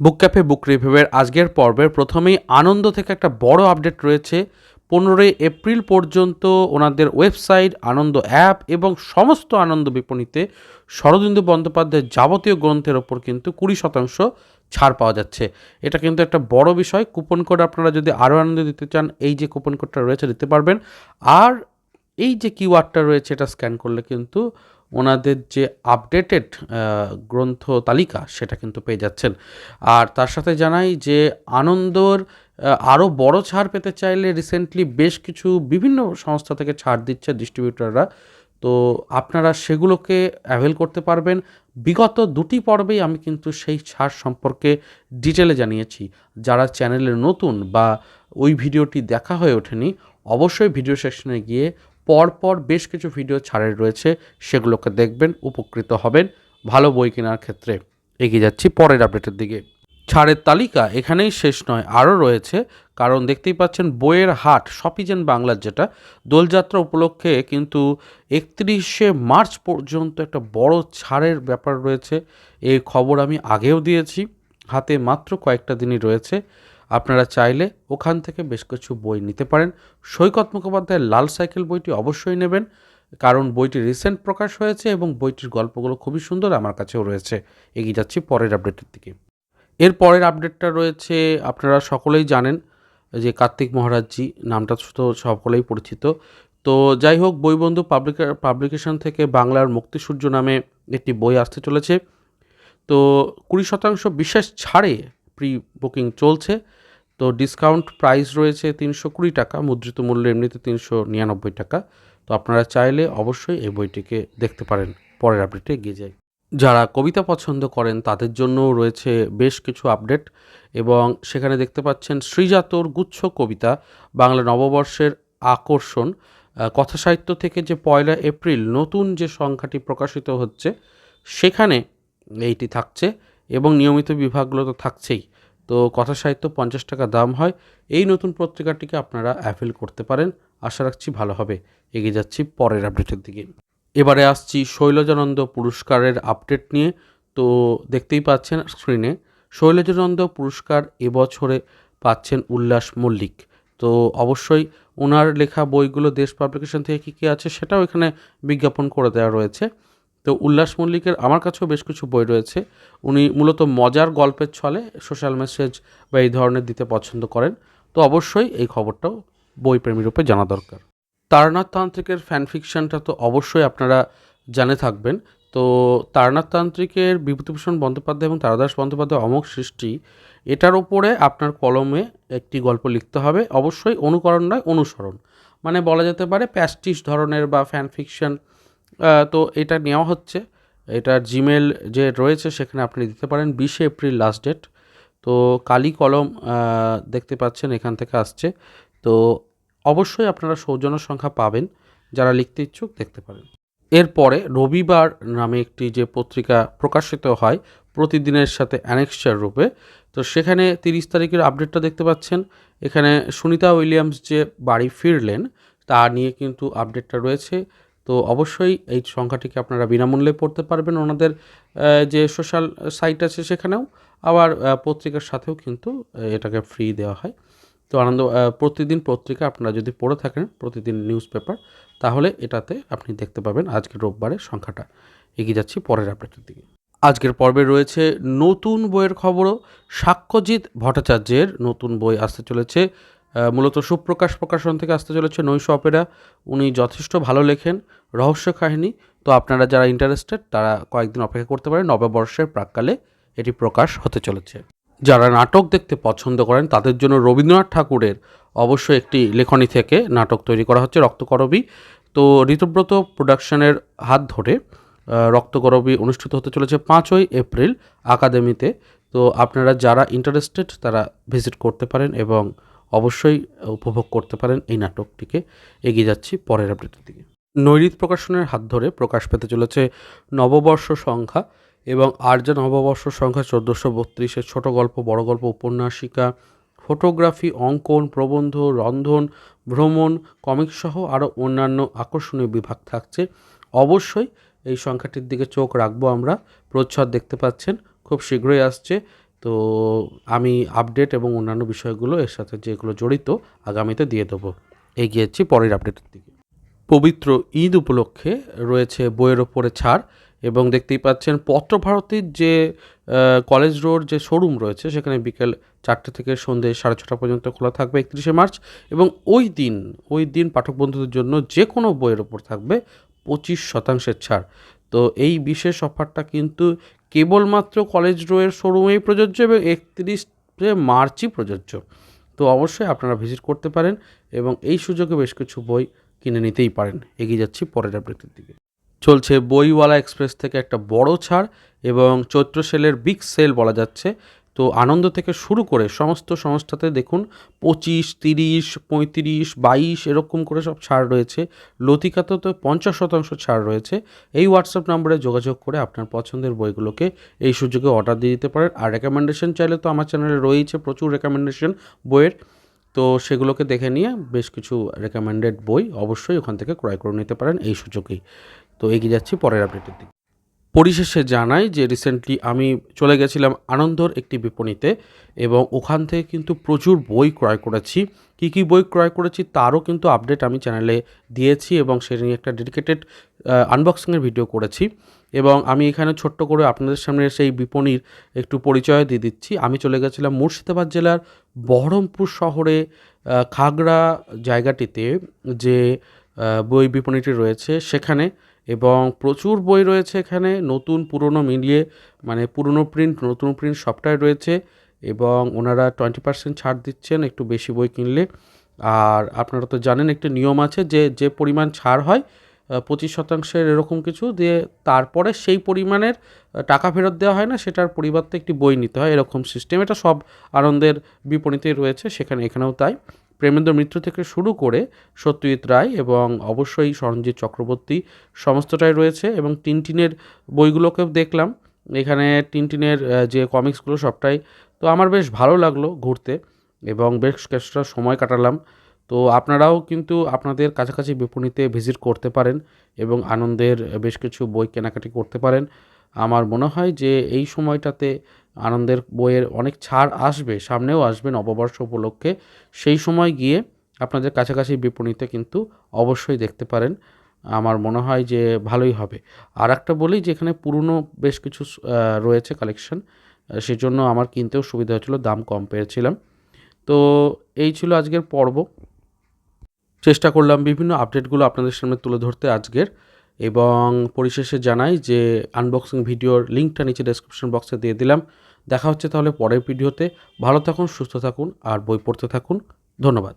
বুক cafe বুক রিভিউয়ের আজকের পর্বের প্রথমেই আনন্দ থেকে একটা বড় আপডেট রয়েছে। পনেরোই এপ্রিল পর্যন্ত ওনাদের ওয়েবসাইট, আনন্দ অ্যাপ এবং সমস্ত আনন্দ বিপণীতে শরদিন্দু বন্দ্যোপাধ্যায়ের যাবতীয় গ্রন্থের ওপর কিন্তু কুড়ি শতাংশ ছাড় পাওয়া যাচ্ছে। এটা কিন্তু একটা বড় বিষয়। কুপন কোড আপনারা যদি আরও আনন্দ দিতে চান, এই যে কুপন কোডটা রয়েছে দিতে পারবেন। আর এই যে কিওয়ার্ডটা রয়েছে, এটা স্ক্যান করলে কিন্তু ওনাদের যে আপডেটেড গ্রন্থ তালিকা সেটা কিন্তু পেয়ে যাচ্ছেন। আর তার সাথে জানাই যে আনন্দর আরও বড় ছাড় পেতে চাইলে রিসেন্টলি বেশ কিছু বিভিন্ন সংস্থা থেকে ছাড় দিচ্ছে ডিস্ট্রিবিউটররা তো আপনারা সেগুলোকে অ্যাভেল করতে পারবেন। বিগত দুটি পর্বেই আমি কিন্তু সেই ছাড় সম্পর্কে ডিটেলে জানিয়েছি। যারা চ্যানেলে নতুন বা ওই ভিডিওটি দেখা হয়ে ওঠেনি, অবশ্যই ভিডিও সেকশনে গিয়ে পরপর বেশ কিছু ভিডিও ছাড়ের রয়েছে, সেগুলোকে দেখবেন, উপকৃত হবেন ভালো বই কেনার ক্ষেত্রে। এগিয়ে যাচ্ছি পরের আপডেটের দিকে। ছাড়ের তালিকা এখানেই শেষ নয়, আরও রয়েছে। কারণ দেখতেই পাচ্ছেন, বইয়ের হাট, শপিজেন বাংলার যেটা, দোলযাত্রা উপলক্ষে কিন্তু একত্রিশে মার্চ পর্যন্ত একটা বড় ছাড়ের ব্যাপার রয়েছে। এই খবর আমি আগেও দিয়েছি। হাতে মাত্র কয়েকটা দিনই রয়েছে। আপনারা চাইলে ওখান থেকে বেশ কিছু বই নিতে পারেন। সৈকত মুখোপাধ্যায়ের লাল সাইকেল বইটি অবশ্যই নেবেন, কারণ বইটি রিসেন্ট প্রকাশ হয়েছে এবং বইটির গল্পগুলো খুবই সুন্দর আমার কাছেও রয়েছে। এগিয়ে যাচ্ছি পরের আপডেটের দিকে। এর পরের আপডেটটা রয়েছে, আপনারা সকলেই জানেন যে কার্তিক মহারাজজি, নামটা তো সকলেই পরিচিত। তো যাই হোক, বইবন্ধু পাবলিকা, পাবলিকেশন থেকে বাংলার মুক্তিসূর্য নামে একটি বই আসতে চলেছে। তো কুড়ি শতাংশ বিশেষ ছাড়ে প্রি বুকিং চলছে। তো ডিসকাউন্ট প্রাইস রয়েছে তিনশো কুড়ি টাকা, মুদ্রিত মূল্য এমনিতে তিনশো নিরানব্বই টাকা। তো আপনারা চাইলে অবশ্যই এই বইটিকে দেখতে পারেন, পরের আপডেটে এগিয়ে যাই। যারা কবিতা পছন্দ করেন, তাদের জন্য রয়েছে বেশ কিছু আপডেট এবং সেখানে দেখতে পাচ্ছেন শ্রীজাতর গুচ্ছ কবিতা, বাংলা নববর্ষের আকর্ষণ কথা সাহিত্য থেকে যে পয়লা এপ্রিল নতুন যে সংখ্যাটি প্রকাশিত হচ্ছে, সেখানে এইটি থাকছে এবং নিয়মিত বিভাগগুলো তো থাকছেই। তো কথা সাহিত্য পঞ্চাশ টাকা দাম হয়। এই নতুন পত্রিকাটিকে আপনারা অ্যাভেল করতে পারেন। আশা রাখছি ভালো হবে। এগিয়ে যাচ্ছি পরের আপডেটের দিকে। এবারে আসছি শৈলজানন্দ পুরস্কারের আপডেট নিয়ে। তো দেখতেই পাচ্ছেন স্ক্রিনে, শৈলজানন্দ পুরস্কার এবছরে পাচ্ছেন উল্লাস মল্লিক। তো অবশ্যই ওনার লেখা বইগুলো দেশ পাবলিকেশন থেকে কী কী আছে সেটাও এখানে বিজ্ঞাপন করে দেওয়া রয়েছে। তো উল্লাস মল্লিকের আমার কাছেও বেশ কিছু বই রয়েছে। উনি মূলত মজার গল্পের ছলে সোশ্যাল মেসেজ বা এই ধরনের দিতে পছন্দ করেন। তো অবশ্যই এই খবরটাও বই প্রেমীরূপে জানা দরকার। তারনাথ তান্ত্রিকের ফ্যান ফিকশনটা তো অবশ্যই আপনারা জানে থাকবেন। তো তারনাথ তান্ত্রিকের বিভূতিভূষণ বন্দ্যোপাধ্যায় এবং তারাদাস বন্দ্যোপাধ্যায় অমোঘ সৃষ্টি, এটার ওপরে আপনার কলমে একটি গল্প লিখতে হবে। অবশ্যই অনুকরণ নয়, অনুসরণ। মানে বলা যেতে পারে প্যাস্টিস ধরনের বা ফ্যান ফিকশন তো এটা নেওয়া হচ্ছে। এটার জিমেল যে রয়েছে সেখানে আপনি দিতে পারেন। বিশে এপ্রিল লাস্ট ডেট তো কালি কলম দেখতে পাচ্ছেন এখান থেকে আসছে। তো অবশ্যই আপনারা সৌজন্য সংখ্যা পাবেন। যারা লিখতে ইচ্ছুক দেখতে পারেন। এরপরে রবিবার নামে একটি যে পত্রিকা প্রকাশিত হয় প্রতিদিনের সাথে অ্যানেক্সচার রূপে। তো সেখানে তিরিশ তারিখের আপডেটটা দেখতে পাচ্ছেন। এখানে সুনিতা উইলিয়ামস যে বাড়ি ফিরলেন, তা নিয়ে কিন্তু আপডেটটা রয়েছে। তো অবশ্যই এই সংখ্যাটিকে আপনারা বিনামূল্যে পড়তে পারবেন। ওনাদের যে সোশ্যাল সাইট আছে সেখানেও আবার পত্রিকার সাথেও কিন্তু এটাকে ফ্রি দেওয়া হয়। তো আনন্দ প্রতিদিন পত্রিকা আপনারা যদি পড়ে থাকেন, প্রতিদিন নিউজ পেপার তাহলে এটাতে আপনি দেখতে পাবেন আজকের রোববারের সংখ্যাটা। এগিয়ে যাচ্ছি পরের আপডেটের দিকে। আজকের পর্বে রয়েছে নতুন বইয়ের খবরও। সাক্ষ্যজিৎ ভট্টাচার্যের নতুন বই আসতে চলেছে মূলত সুপ্রকাশ প্রকাশন থেকে আসতে চলেছে নৈশ অপেরা। উনি যথেষ্ট ভালো লেখেন, রহস্য কাহিনী। তো আপনারা যারা ইন্টারেস্টেড তারা কয়েকদিন অপেক্ষা করতে পারেন। নববর্ষের প্রাককালে এটি প্রকাশ হতে চলেছে। যারা নাটক দেখতে পছন্দ করেন, তাদের জন্য রবীন্দ্রনাথ ঠাকুরের অবশ্যই একটি লেখনী থেকে নাটক তৈরি করা হচ্ছে, রক্তকরবী। তো ঋতুব্রত প্রোডাকশনের হাত ধরে রক্তকরবী অনুষ্ঠিত হতে চলেছে পাঁচই এপ্রিল আকাদেমিতে। তো আপনারা যারা ইন্টারেস্টেড তারা ভিজিট করতে পারেন এবং অবশ্যই উপভোগ করতে পারেন এই নাটকটিকে। এগিয়ে যাচ্ছি পরের আপডেটের দিকে। নৈরিত প্রকাশনের হাত ধরে প্রকাশ পেতে চলেছে নববর্ষ সংখ্যা এবং আর্য নববর্ষ সংখ্যা চোদ্দোশো বত্রিশের ছোটো গল্প, বড় গল্প, উপন্যাসিকা, ফটোগ্রাফি, অঙ্কন, প্রবন্ধ, রন্ধন, ভ্রমণ কমিক সহ আরও অন্যান্য আকর্ষণীয় বিভাগ থাকছে। অবশ্যই এই সংখ্যাটির দিকে চোখ রাখব আমরা। প্রচ্ছদ দেখতে পাচ্ছেন, খুব শীঘ্রই আসছে। তো আমি আপডেট এবং অন্যান্য বিষয়গুলো এর সাথে যেগুলো জড়িত আগামীতে দিয়ে দেবো। এগিয়েছি পরের আপডেটের দিকে। পবিত্র ঈদ উপলক্ষে রয়েছে বইয়ের ওপরে ছাড় এবং দেখতেই পাচ্ছেন পত্রভারতীর যে কলেজ রোড যে শোরুম রয়েছে সেখানে বিকেল চারটে থেকে সন্ধ্যে সাড়ে ছটা পর্যন্ত খোলা থাকবে একত্রিশে মার্চ এবং ওই দিন ওই দিন পাঠক বন্ধুদের জন্য যে কোনো বইয়ের ওপর থাকবে পঁচিশ শতাংশের ছাড়। তো এই বিশেষ অফারটা কিন্তু কেবলমাত্র কলেজ রোয়ের শোরুমেই প্রযোজ্য এবং একত্রিশে মার্চই প্রযোজ্য। তো অবশ্যই আপনারা ভিজিট করতে পারেন এবং এই সুযোগে বেশ কিছু বই কিনে নিতেই পারেন। এগিয়ে যাচ্ছি পরের আবৃত্তির দিকে। চলছে বইওয়ালা এক্সপ্রেস থেকে একটা বড় ছাড় এবং চৈত্র সেলের বিগ সেল বলা যাচ্ছে। তো আনন্দ থেকে শুরু করে সমস্ত সংস্থাতে দেখুন পঁচিশ, তিরিশ, পঁয়ত্রিশ, বাইশ এরকম করে সব ছাড় রয়েছে। লতিকাতেও তো পঞ্চাশ শতাংশ ছাড় রয়েছে। এই হোয়াটসঅ্যাপ নম্বরে যোগাযোগ করে আপনার পছন্দের বইগুলোকে এই সুযোগে অর্ডার দিয়ে দিতে পারেন। আর রেকমেন্ডেশন চাইলে তো আমার চ্যানেলে রয়েছে প্রচুর রেকমেন্ডেশন বইয়ের। তো সেগুলোকে দেখে নিয়ে বেশ কিছু রেকমেন্ডেড বই অবশ্যই ওখান থেকে ক্রয় করে নিতে পারেন এই সুযোগেই। তো এগিয়ে যাচ্ছি পরের আপডেটের দিকে। পরিশেষে জানাই যে রিসেন্টলি আমি চলে গেছিলাম আনন্দর একটি বিপণীতে এবং ওখান থেকে কিন্তু প্রচুর বই ক্রয় করেছি। কী কী বই ক্রয় করেছি তারও কিন্তু আপডেট আমি চ্যানেলে দিয়েছি এবং সে নিয়ে একটা ডেডিকেটেড আনবক্সিংয়ের ভিডিও করেছি এবং আমি এখানে ছোট্ট করে আপনাদের সামনে সেই বিপণীর একটু পরিচয় দিয়ে দিচ্ছি। আমি চলে গেছিলাম মুর্শিদাবাদ জেলার বহরমপুর শহরে খাগড়া জায়গাটিতে যে বই বিপণীটি রয়েছে সেখানে এবং প্রচুর বই রয়েছে এখানে, নতুন, পুরনো মিলিয়ে মানে পুরনো প্রিন্ট নতুন প্রিন্ট সবটাই রয়েছে এবং ওনারা টোয়েন্টি পার্সেন্ট ছাড় দিচ্ছেন একটু বেশি বই কিনলে। আর আপনারা তো জানেন একটি নিয়ম আছে যে যে পরিমাণ ছাড় হয় পঁচিশ শতাংশের এরকম কিছু দিয়ে তারপরে সেই পরিমাণের টাকা ফেরত দেওয়া হয় না, সেটার পরিবর্তে একটি বই নিতে হয়, এরকম সিস্টেম এটা সব আনন্দের বিপণীতেই রয়েছে, সেখানে এখানেও তাই। প্রেমেন্দ্র মিত্র থেকে শুরু করে সত্যজিৎ রায় এবং অবশ্যই সরঞ্জিৎ চক্রবর্তী সমস্তটাই রয়েছে এবং টিনটিনের বইগুলোকেও দেখলাম। এখানে টিনটিনের যে কমিক্সগুলো সবটাই। তো আমার বেশ ভালো লাগল ঘুরতে এবং বেশ কিছুটা সময় কাটালাম। তো আপনারাও কিন্তু আপনাদের কাছাকাছি বিপণীতে ভিজিট করতে পারেন এবং আনন্দের বেশ কিছু বই কেনাকাটি করতে পারেন। আমার মনে হয় যে এই সময়টাতে আনন্দের বইয়ের অনেক ছাড় আসবে, সামনেও আসবে নববর্ষ উপলক্ষে। সেই সময় গিয়ে আপনাদের কাছাকাছি বিপণীতে কিন্তু অবশ্যই দেখতে পারেন। আমার মনে হয় যে ভালোই হবে। আর একটা বলি যে এখানে পুরনো বেশ কিছু রয়েছে কালেকশন সেজন্য আমার কিনতেও সুবিধা হচ্ছিল দাম কম পেয়েছিলাম। তো এই ছিল আজকের পর্ব। চেষ্টা করলাম বিভিন্ন আপডেটগুলো আপনাদের সামনে তুলে ধরতে আজকের। এবং পরিশেষে জানাই যে আনবক্সিং ভিডিওর লিঙ্কটা নিচে ডেসক্রিপশন বক্সে দিয়ে দিলাম। দেখা হচ্ছে তাহলে পরের ভিডিওতে। ভালো থাকুন, সুস্থ থাকুন, আর বই পড়তে থাকুন। ধন্যবাদ।